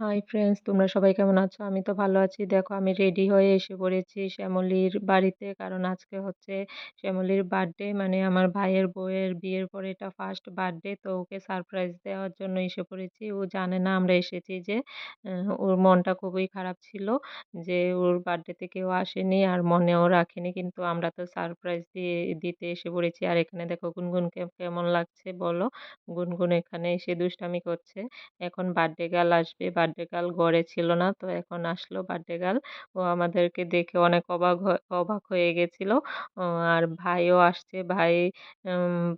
Hi friends তোমরা সবাই কেমন আছো? আমি তো ভালো আছি। দেখো, আমি রেডি হয়ে এসে পড়েছি শ্যামলীর বাড়িতে। কারণ আজকে হচ্ছে শ্যামলীর বার্থডে মানে আমার ভাইয়ের বউয়ের বিয়ের পরে এটা ফার্স্ট বার্থডে তো ওকে সারপ্রাইজ দেওয়ার জন্য এসে পড়েছি। ও জানে না আমরা এসেছি যে ওর মনটা খুবই খারাপ ছিল যে, ওর বার্থডেতে কেউ আসেনি আর মনেও রাখেনি। কিন্তু আমরা তো সারপ্রাইজ দিয়ে, দিতে এসে পড়েছি। আর এখানে দেখো গুনগুনকে কেমন লাগছে বলো? গুনগুন এখানে এসে দুষ্টামি করছে। এখন বার্থডে গার্ল আসবে বার্থডে গার্ল ঘরে ছিল না, তো এখন আসলো বার্থডে গার্ল ও আমাদেরকে দেখে অনেক অবাক অবাক হয়ে গেছিল। আর ভাইও আসছে, ভাই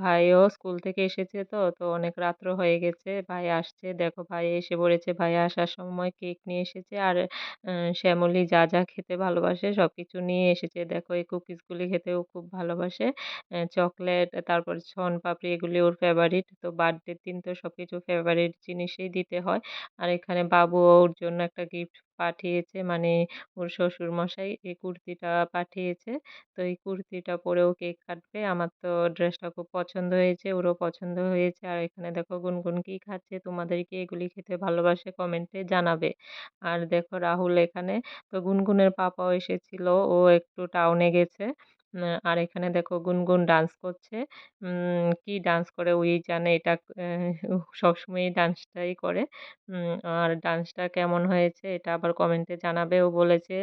ভাইও স্কুল থেকে এসেছে তো তো অনেক রাত্র হয়ে গেছে। ভাই আসছে, দেখো ভাই এসে পড়েছে। ভাই আসার সময় কেক নিয়ে এসেছে আর শ্যামলি যা যা খেতে ভালোবাসে সব কিছু নিয়ে এসেছে। দেখো এই কুকিজগুলি খেতেও খুব ভালোবাসে। চকলেট তারপর পাপড়ি এগুলি ওর ফেভারিট তো বার্থডের দিন তো সব কিছু ফেভারিট জিনিসই দিতে হয়। আর এখানে বাবু ওর জন্য একটা গিফট পাঠিয়েছে। মানে ওর শ্বশুরমশাই এই কুর্তিটা পাঠিয়েছে। তো এই কুর্তিটা পরেও কেক কাটবে। আমার তো ড্রেসটা খুব পছন্দ হয়েছে, ওরও পছন্দ হয়েছে। আর এখানে দেখো গুনগুন কী খাচ্ছে, তোমাদের কি এগুলি খেতে ভালোবাসে কমেন্টে জানাবে। আর দেখো রাহুল এখানে। তো গুনগুনের পাপাও এসেছিল, ও একটু টাউনে গেছে। আর এখানে দেখো গুনগুন ডান্স করছে। কি ডান্স করে ওই জানে, এটা সবসময়ই ডান্সটাই করে। আর ডান্সটা কেমন হয়েছে, এটা আবার কমেন্টে জানাবে। ও বলেছে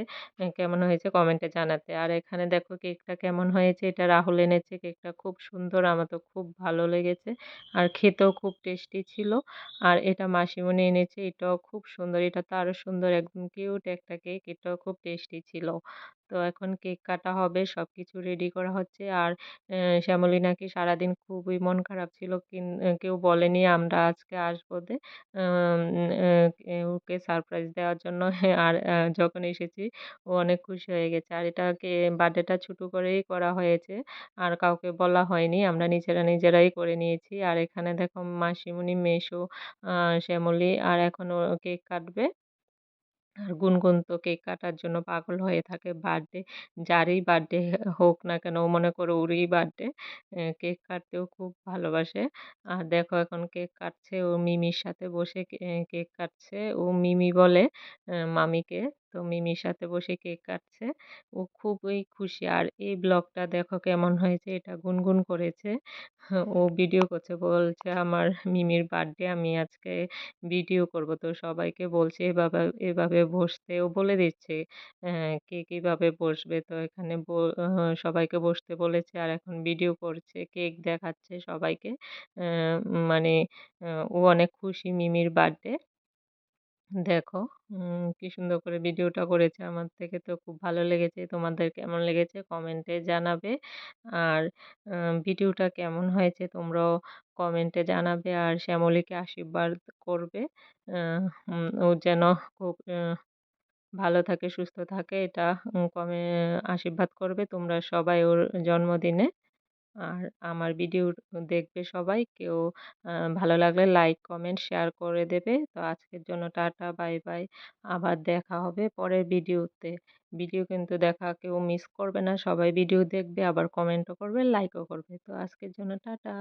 কেমন হয়েছে কমেন্টে জানাতে। আর এখানে দেখো কেকটা কেমন হয়েছে, এটা রাহুল এনেছে, কেকটা খুব সুন্দর, আমার তো খুব ভালো লেগেছে। আর খেতেও খুব টেস্টি ছিল। আর এটা মাসিমণি এনেছে, এটাও খুব সুন্দর, এটা তো আরও সুন্দর, একদম কিউট একটা কেক এটাও খুব টেস্টি ছিল। তো এখন কেক কাটা হবে সব কিছু রেডি করা হচ্ছে। আর শ্যামলী নাকি সারাদিন খুবই মন খারাপ ছিল, কিন কেউ বলেনি আমরা আজকে আসব দে ওকে সারপ্রাইজ দেওয়ার জন্য। আর যখন এসেছি, ও অনেক খুশি হয়ে গেছে। আর এটাকে বার্থডেটা ছোটো করেই করা হয়েছে, আর কাউকে বলা হয়নি। আমরা নিজেরা নিজেরাই করে নিয়েছি। আর এখানে দেখো মাসিমণি মেসো শ্যামলী, আর এখন কেক কাটবে। আর গুনগুন তো কেক কাটার জন্য পাগল হয়ে থাকে বার্থডে যারই বার্থডে হোক না কেন, ও মনে করো ওরই বার্থডে কেক কাটতেও খুব ভালোবাসে। আর দেখো এখন কেক কাটছে, ও মিমির সাথে বসে কেক কাটছে, ও মিমি বলে মামিকে তো মিমির সাথে বসে কেক কাটছে। ও খুবই খুশি। আর এই ব্লগটা দেখো কেমন হয়েছে, এটা গুনগুন করেছে। ও ভিডিও করছে, বলছে আমার মিমির বার্থডে, আমি আজকে ভিডিও করব। তো সবাইকে বলছে, এভাবে এভাবে বসতে। ও বলে দিচ্ছে কে কীভাবে বসবে? তো এখানে সবাইকে বসতে বলেছে, আর এখন ভিডিও করছে, কেক দেখাচ্ছে সবাইকে। মানে ও অনেক খুশি মিমির বার্থডে। দেখো কি সুন্দর করে ভিডিওটা করেছে আমার থেকে। তো খুব ভালো লেগেছে। তোমাদের কেমন লেগেছে কমেন্টে জানাবে। আর ভিডিওটা কেমন হয়েছে তোমরাও কমেন্টে জানাবে। আর শ্যামলীকে আশীর্বাদ করবে। ও যেন খুব ভালো থাকে, সুস্থ থাকে, এটা কমে, আশীর্বাদ করবে। তোমরা সবাই ওর জন্মদিনে আর আমার ভিডিও দেখবে সবাই। কেউ ভালো লাগলে লাইক কমেন্ট শেয়ার করে দেবে। তো আজকের জন্য টাটা বাই বাই আবার দেখা হবে পরের ভিডিওতে ভিডিও কিন্তু দেখা কেউ মিস করবে না। সবাই ভিডিও দেখবে, আবার কমেন্টও করবে লাইকও করবে। তো আজকের জন্য টাটা।